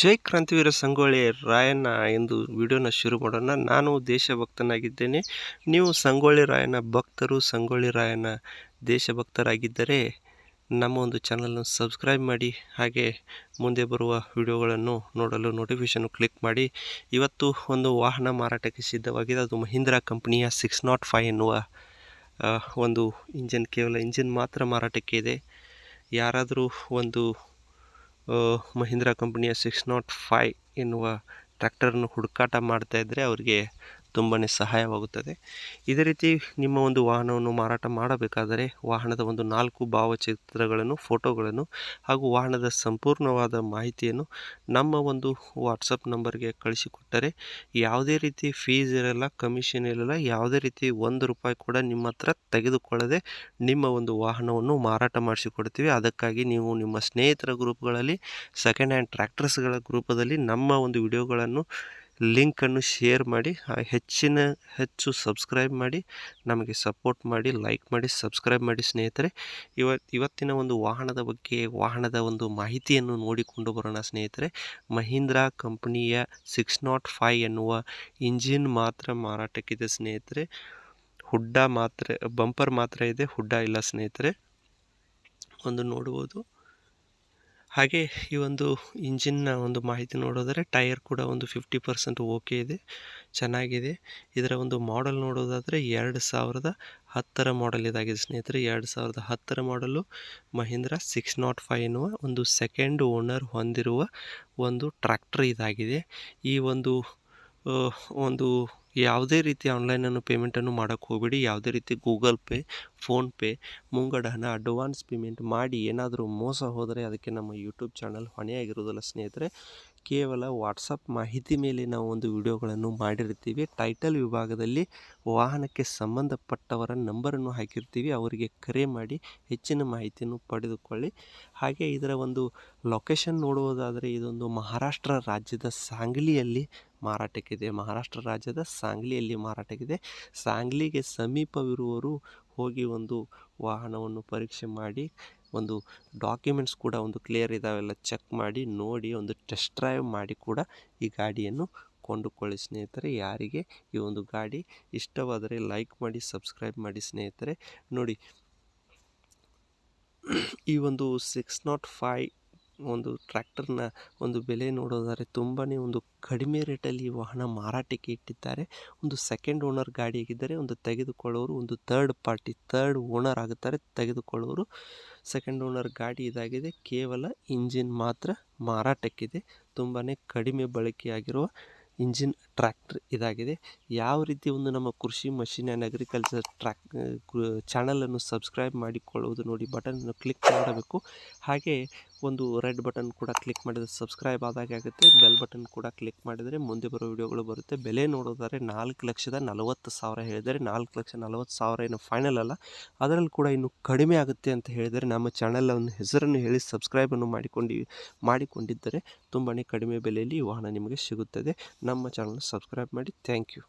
ಜೈ ಕ್ರಾಂತಿವೀರ ಸಂಗೊಳ್ಳಿ ರಾಯಣ್ಣ ಎಂದು ವಿಡಿಯೋನ ಶುರು ಮಾಡೋಣ. ನಾನು ದೇಶಭಕ್ತನಾಗಿದ್ದೇನೆ. ನೀವು ಸಂಗೊಳ್ಳಿ ರಾಯಣ್ಣ ಭಕ್ತರು, ಸಂಗೊಳ್ಳಿ ರಾಯಣ್ಣ ದೇಶಭಕ್ತರಾಗಿದ್ದರೆ ನಮ್ಮ ಒಂದು ಚಾನಲನ್ನು ಸಬ್ಸ್ಕ್ರೈಬ್ ಮಾಡಿ, ಹಾಗೆ ಮುಂದೆ ಬರುವ ವಿಡಿಯೋಗಳನ್ನು ನೋಡಲು ನೋಟಿಫಿಕೇಷನ್ ಕ್ಲಿಕ್ ಮಾಡಿ. ಇವತ್ತು ಒಂದು ವಾಹನ ಮಾರಾಟಕ್ಕೆ ಸಿದ್ಧವಾಗಿದೆ. ಅದು ಮಹೀಂದ್ರಾ ಕಂಪ್ನಿಯ ಸಿಕ್ಸ್ ನಾಟ್ ಫೈವ್ ಎನ್ನುವ ಒಂದು ಇಂಜಿನ್ ಕೇವಲ ಇಂಜಿನ್ ಮಾತ್ರ ಮಾರಾಟಕ್ಕೆ ಇದೆ. ಯಾರಾದರೂ ಒಂದು ಮಹೀಂದ್ರಾ ಕಂಪನಿಯ ಸಿಕ್ಸ್ ನಾಟ್ ಫೈ ಎನ್ನುವ ಟ್ರ್ಯಾಕ್ಟರನ್ನು ಹುಡುಕಾಟ ಮಾಡ್ತಾ ಇದ್ದರೆ ಅವರಿಗೆ ತುಂಬಾ ಸಹಾಯವಾಗುತ್ತದೆ. ಇದೇ ರೀತಿ ನಿಮ್ಮ ಒಂದು ವಾಹನವನ್ನು ಮಾರಾಟ ಮಾಡಬೇಕಾದರೆ ವಾಹನದ ಒಂದು ನಾಲ್ಕು ಭಾವಚಿತ್ರಗಳನ್ನು, ಫೋಟೋಗಳನ್ನು ಹಾಗೂ ವಾಹನದ ಸಂಪೂರ್ಣವಾದ ಮಾಹಿತಿಯನ್ನು ನಮ್ಮ ಒಂದು ವಾಟ್ಸಪ್ ನಂಬರ್ಗೆ ಕಳಿಸಿಕೊಟ್ಟರೆ ಯಾವುದೇ ರೀತಿ ಫೀಸ್ ಇರಲ್ಲ, ಕಮಿಷನ್ ಇರಲ್ಲ, ಯಾವುದೇ ರೀತಿ ಒಂದು ರೂಪಾಯಿ ಕೂಡ ನಿಮ್ಮ ಹತ್ರ ತೆಗೆದುಕೊಳ್ಳದೆ ನಿಮ್ಮ ಒಂದು ವಾಹನವನ್ನು ಮಾರಾಟ ಮಾಡಿಸಿಕೊಡ್ತೀವಿ. ಅದಕ್ಕಾಗಿ ನೀವು ನಿಮ್ಮ ಸ್ನೇಹಿತರ ಗ್ರೂಪ್ಗಳಲ್ಲಿ, ಸೆಕೆಂಡ್ ಹ್ಯಾಂಡ್ ಟ್ರ್ಯಾಕ್ಟರ್ಸ್ಗಳ ಗ್ರೂಪದಲ್ಲಿ ನಮ್ಮ ಒಂದು ವಿಡಿಯೋಗಳನ್ನು ಲಿಂಕನ್ನು ಶೇರ್ ಮಾಡಿ ಹೆಚ್ಚಿನ ಹೆಚ್ಚು ಸಬ್ಸ್ಕ್ರೈಬ್ ಮಾಡಿ, ನಮಗೆ ಸಪೋರ್ಟ್ ಮಾಡಿ, ಲೈಕ್ ಮಾಡಿ, ಸಬ್ಸ್ಕ್ರೈಬ್ ಮಾಡಿ ಸ್ನೇಹಿತರೆ. ಇವತ್ತು ಇವತ್ತಿನ ಒಂದು ವಾಹನದ ಬಗ್ಗೆ, ವಾಹನದ ಒಂದು ಮಾಹಿತಿಯನ್ನು ನೋಡಿಕೊಂಡು ಬರೋಣ ಸ್ನೇಹಿತರೆ. ಮಹೀಂದ್ರಾ ಕಂಪನಿಯ ಸಿಕ್ಸ್ ನಾಟ್ ಫೈ ಎನ್ನುವ ಇಂಜಿನ್ ಮಾತ್ರ ಮಾರಾಟಕ್ಕಿದೆ ಸ್ನೇಹಿತರೆ. ಹುಡ್ಡ ಮಾತ್ರ, ಬಂಪರ್ ಮಾತ್ರ ಇದೆ, ಹುಡ್ಡ ಇಲ್ಲ ಸ್ನೇಹಿತರೆ. ಒಂದು ನೋಡ್ಬೋದು. ಹಾಗೆ ಈ ಒಂದು ಇಂಜಿನ್ನ ಒಂದು ಮಾಹಿತಿ ನೋಡೋದಾದರೆ ಟೈರ್ ಕೂಡ ಒಂದು ಫಿಫ್ಟಿ ಪರ್ಸೆಂಟ್ ಓಕೆ ಇದೆ, ಚೆನ್ನಾಗಿದೆ. ಇದರ ಒಂದು ಮಾಡೆಲ್ ನೋಡೋದಾದರೆ ಎರಡು ಸಾವಿರದ ಹತ್ತರ ಮಾಡೆಲ್ ಇದಾಗಿದೆ ಸ್ನೇಹಿತರೆ. ಎರಡು ಸಾವಿರದ ಹತ್ತರ ಮಾಡಲು ಮಹೀಂದ್ರ ಸಿಕ್ಸ್ ನಾಟ್ ಫೈವ್ ಎನ್ನುವ ಒಂದು ಸೆಕೆಂಡ್ ಓನರ್ ಹೊಂದಿರುವ ಒಂದು ಟ್ರ್ಯಾಕ್ಟರ್ ಇದಾಗಿದೆ. ಈ ಒಂದು ಒಂದು ಯಾವುದೇ ರೀತಿ ಆನ್ಲೈನನ್ನು ಪೇಮೆಂಟನ್ನು ಮಾಡೋಕ್ಕೆ ಹೋಗಬೇಡಿ. ಯಾವುದೇ ರೀತಿ ಗೂಗಲ್ ಪೇ ಫೋನ್ಪೇ ಮುಂಗಡ ಹಣ ಅಡ್ವಾನ್ಸ್ ಪೇಮೆಂಟ್ ಮಾಡಿ ಏನಾದರೂ ಮೋಸ ಹೋದರೆ ಅದಕ್ಕೆ ನಮ್ಮ ಯೂಟ್ಯೂಬ್ ಚಾನಲ್ ಹೊಣೆಯಾಗಿರೋದಿಲ್ಲ ಸ್ನೇಹಿತರೆ ಕೇವಲ ವಾಟ್ಸಪ್ ಮಾಹಿತಿ ಮೇಲೆ ನಾವು ಒಂದು ವಿಡಿಯೋಗಳನ್ನು ಮಾಡಿರ್ತೀವಿ ಟೈಟಲ್ ವಿಭಾಗದಲ್ಲಿ ವಾಹನಕ್ಕೆ ಸಂಬಂಧಪಟ್ಟವರ ನಂಬರನ್ನು ಹಾಕಿರ್ತೀವಿ ಅವರಿಗೆ ಕರೆ ಮಾಡಿ ಹೆಚ್ಚಿನ ಮಾಹಿತಿಯನ್ನು ಪಡೆದುಕೊಳ್ಳಿ. ಹಾಗೆ ಇದರ ಒಂದು ಲೊಕೇಶನ್ ನೋಡುವುದಾದರೆ ಇದೊಂದು ಮಹಾರಾಷ್ಟ್ರ ರಾಜ್ಯದ ಸಾಂಗ್ಲಿಯಲ್ಲಿ ಮಾರಾಟಕ್ಕಿದೆ. ಮಹಾರಾಷ್ಟ್ರ ರಾಜ್ಯದ ಸಾಂಗ್ಲಿಯಲ್ಲಿ ಮಾರಾಟಕ್ಕಿದೆ. ಸಾಂಗ್ಲಿಗೆ ಸಮೀಪವಿರುವವರು ಹೋಗಿ ಒಂದು ವಾಹನವನ್ನು ಪರೀಕ್ಷೆ ಮಾಡಿ ಒಂದು ಡಾಕ್ಯುಮೆಂಟ್ಸ್ ಕೂಡ ಒಂದು ಕ್ಲಿಯರ್ ಇದಾವೆಲ್ಲ ಚೆಕ್ ಮಾಡಿ, ನೋಡಿ, ಒಂದು ಟೆಸ್ಟ್ ಡ್ರೈವ್ ಮಾಡಿ ಕೂಡ ಈ ಗಾಡಿಯನ್ನು ಕೊಂಡುಕೊಳ್ಳಿ ಸ್ನೇಹಿತರೆ. ಯಾರಿಗೆ ಈ ಒಂದು ಗಾಡಿ ಇಷ್ಟವಾದರೆ ಲೈಕ್ ಮಾಡಿ ಸಬ್ಸ್ಕ್ರೈಬ್ ಮಾಡಿ ಸ್ನೇಹಿತರೆ. ನೋಡಿ, ಈ ಒಂದು ಸಿಕ್ಸ್ ನಾಟ್ ಫೈ ಒಂದು ಟ್ರ್ಯಾಕ್ಟರ್ನ ಒಂದು ಬೆಲೆ ನೋಡೋದಾದರೆ ತುಂಬಾ ಒಂದು ಕಡಿಮೆ ರೇಟಲ್ಲಿ ವಾಹನ ಮಾರಾಟಕ್ಕೆ ಇಟ್ಟಿದ್ದಾರೆ. ಒಂದು ಸೆಕೆಂಡ್ ಓನರ್ ಗಾಡಿಯಾಗಿದ್ದರೆ ಒಂದು ತೆಗೆದುಕೊಳ್ಳೋರು, ಒಂದು ಥರ್ಡ್ ಪಾರ್ಟಿ ತರ್ಡ್ ಓನರ್ ಆಗುತ್ತಾರೆ, ತೆಗೆದುಕೊಳ್ಳೋರು. ಸೆಕೆಂಡ್ ಓನರ್ ಗಾಡಿ ಇದಾಗಿದೆ. ಕೇವಲ ಇಂಜಿನ್ ಮಾತ್ರ ಮಾರಾಟಕ್ಕಿದೆ. ತುಂಬಾ ಕಡಿಮೆ ಬಳಕೆಯಾಗಿರುವ ಇಂಜಿನ್ ಟ್ರ್ಯಾಕ್ಟರ್ ಇದಾಗಿದೆ. ಯಾವ ರೀತಿ ಒಂದು ನಮ್ಮ ಕೃಷಿ ಮಷಿನ್ ಆ್ಯಂಡ್ ಅಗ್ರಿಕಲ್ಚರ್ ಟ್ರ್ಯಾಕ್ ಚಾನಲನ್ನು ಸಬ್ಸ್ಕ್ರೈಬ್ ಮಾಡಿಕೊಳ್ಳುವುದು ನೋಡಿ ಬಟನನ್ನು ಕ್ಲಿಕ್ ಮಾಡಬೇಕು. ಹಾಗೆ ಒಂದು ರೆಡ್ ಬಟನ್ ಕೂಡ ಕ್ಲಿಕ್ ಮಾಡಿದರೆ ಸಬ್ಸ್ಕ್ರೈಬ್ ಆದಾಗೆ ಆಗುತ್ತೆ. ಬೆಲ್ ಬಟನ್ ಕೂಡ ಕ್ಲಿಕ್ ಮಾಡಿದರೆ ಮುಂದೆ ಬರೋ ವಿಡಿಯೋಗಳು ಬರುತ್ತೆ. ಬೆಲೆ ನೋಡೋದಾದರೆ ನಾಲ್ಕು ಲಕ್ಷದ ನಲವತ್ತು ಸಾವಿರ ಹೇಳಿದರೆ ನಾಲ್ಕು ಲಕ್ಷ ನಲವತ್ತು ಸಾವಿರ ಏನು ಫೈನಲ್ ಅಲ್ಲ. ಅದರಲ್ಲಿ ಕೂಡ ಇನ್ನು ಕಡಿಮೆ ಆಗುತ್ತೆ ಅಂತ ಹೇಳಿದರೆ ನಮ್ಮ ಚಾನಲ್ ಒಂದು ಹೆಸರನ್ನು ಹೇಳಿ ಸಬ್ಸ್ಕ್ರೈಬನ್ನು ಮಾಡಿಕೊಂಡು, ಮಾಡಿಕೊಂಡಿದ್ದರೆ ತುಂಬಾ ಕಡಿಮೆ ಬೆಲೆಯಲ್ಲಿ ವಾಹನ ನಿಮಗೆ ಸಿಗುತ್ತದೆ. ನಮ್ಮ ಚಾನಲ್ ಸಬ್ಸ್ಕ್ರೈಬ್ ಮಾಡಿ. Thank you